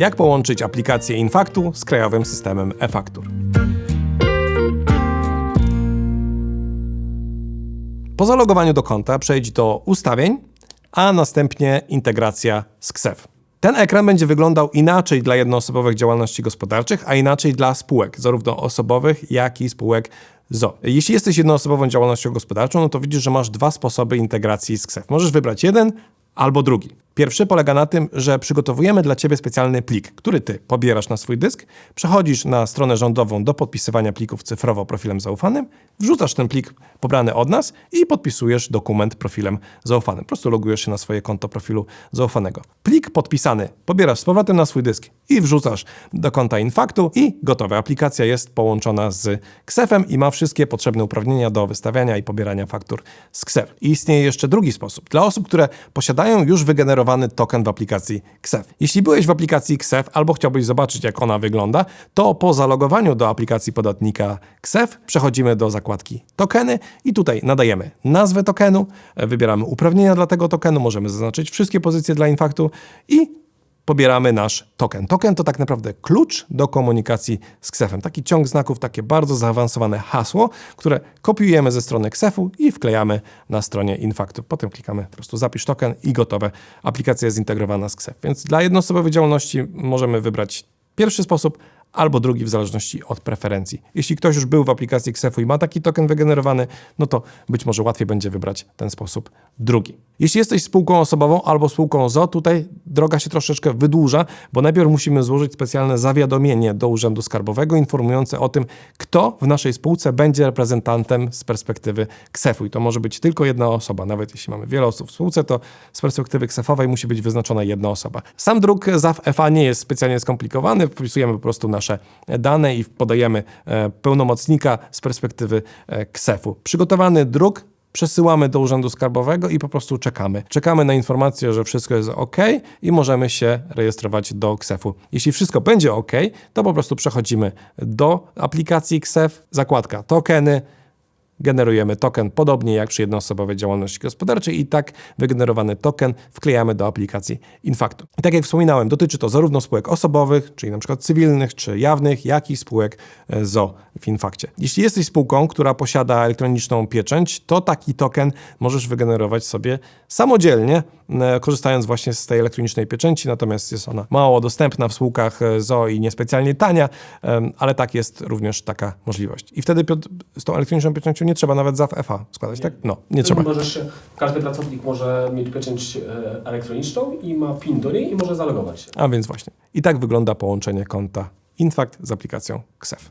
Jak połączyć aplikację Infaktu z krajowym systemem e-faktur. Po zalogowaniu do konta przejdź do ustawień, a następnie integracja z KSEF. Ten ekran będzie wyglądał inaczej dla jednoosobowych działalności gospodarczych, a inaczej dla spółek, zarówno osobowych, jak i spółek ZO. Jeśli jesteś jednoosobową działalnością gospodarczą, no to widzisz, że masz dwa sposoby integracji z KSEF. Możesz wybrać jeden albo drugi. Pierwszy polega na tym, że przygotowujemy dla Ciebie specjalny plik, który Ty pobierasz na swój dysk, przechodzisz na stronę rządową do podpisywania plików cyfrowo profilem zaufanym, wrzucasz ten plik pobrany od nas i podpisujesz dokument profilem zaufanym. Po prostu logujesz się na swoje konto profilu zaufanego. Plik podpisany pobierasz z powrotem na swój dysk i wrzucasz do konta Infaktu i gotowe. Aplikacja jest połączona z KSEF-em i ma wszystkie potrzebne uprawnienia do wystawiania i pobierania faktur z KSEF. I istnieje jeszcze drugi sposób. Dla osób, które posiadają już token w aplikacji KSEF. Jeśli byłeś w aplikacji KSEF albo chciałbyś zobaczyć, jak ona wygląda, to po zalogowaniu do aplikacji podatnika KSEF przechodzimy do zakładki tokeny i tutaj nadajemy nazwę tokenu, wybieramy uprawnienia dla tego tokenu, możemy zaznaczyć wszystkie pozycje dla Infaktu i pobieramy nasz token. Token to tak naprawdę klucz do komunikacji z KSEF-em. Taki ciąg znaków, takie bardzo zaawansowane hasło, które kopiujemy ze strony KSEF-u i wklejamy na stronie Infaktu. Potem klikamy po prostu zapisz token i gotowe. Aplikacja jest zintegrowana z KSEF. Więc dla jednoosobowej działalności możemy wybrać pierwszy sposób, albo drugi w zależności od preferencji. Jeśli ktoś już był w aplikacji KSEF-u i ma taki token wygenerowany, no to być może łatwiej będzie wybrać ten sposób drugi. Jeśli jesteś spółką osobową albo spółką ZO, tutaj droga się troszeczkę wydłuża, bo najpierw musimy złożyć specjalne zawiadomienie do Urzędu Skarbowego informujące o tym, kto w naszej spółce będzie reprezentantem z perspektywy KSEF-u. I to może być tylko jedna osoba. Nawet jeśli mamy wiele osób w spółce, to z perspektywy KSEF-owej musi być wyznaczona jedna osoba. Sam druk ZAW FA nie jest specjalnie skomplikowany. Wpisujemy po prostu nasze dane i podajemy e, pełnomocnika z perspektywy e, KSEF-u. Przygotowany druk przesyłamy do Urzędu Skarbowego i po prostu czekamy. Czekamy na informację, że wszystko jest ok i możemy się rejestrować do KSEF-u. Jeśli wszystko będzie ok, to po prostu przechodzimy do aplikacji KSEF, zakładka tokeny, generujemy token podobnie jak przy jednoosobowej działalności gospodarczej i tak wygenerowany token wklejamy do aplikacji Infaktu. I tak jak wspominałem, dotyczy to zarówno spółek osobowych, czyli przykład cywilnych czy jawnych, jak i spółek e, ZO w Infakcie. Jeśli jesteś spółką, która posiada elektroniczną pieczęć, to taki token możesz wygenerować sobie samodzielnie, e, korzystając właśnie z tej elektronicznej pieczęci, natomiast jest ona mało dostępna w spółkach e, ZO i niespecjalnie tania, ale tak jest również taka możliwość. I wtedy z tą elektroniczną pieczęcią nie trzeba nawet ZAW FA składać, tak? No, nie trzeba. Możesz, każdy pracownik może mieć pieczęć e, elektroniczną i ma PIN do niej i może zalogować się. A więc właśnie. I tak wygląda połączenie konta Infakt z aplikacją KSEF.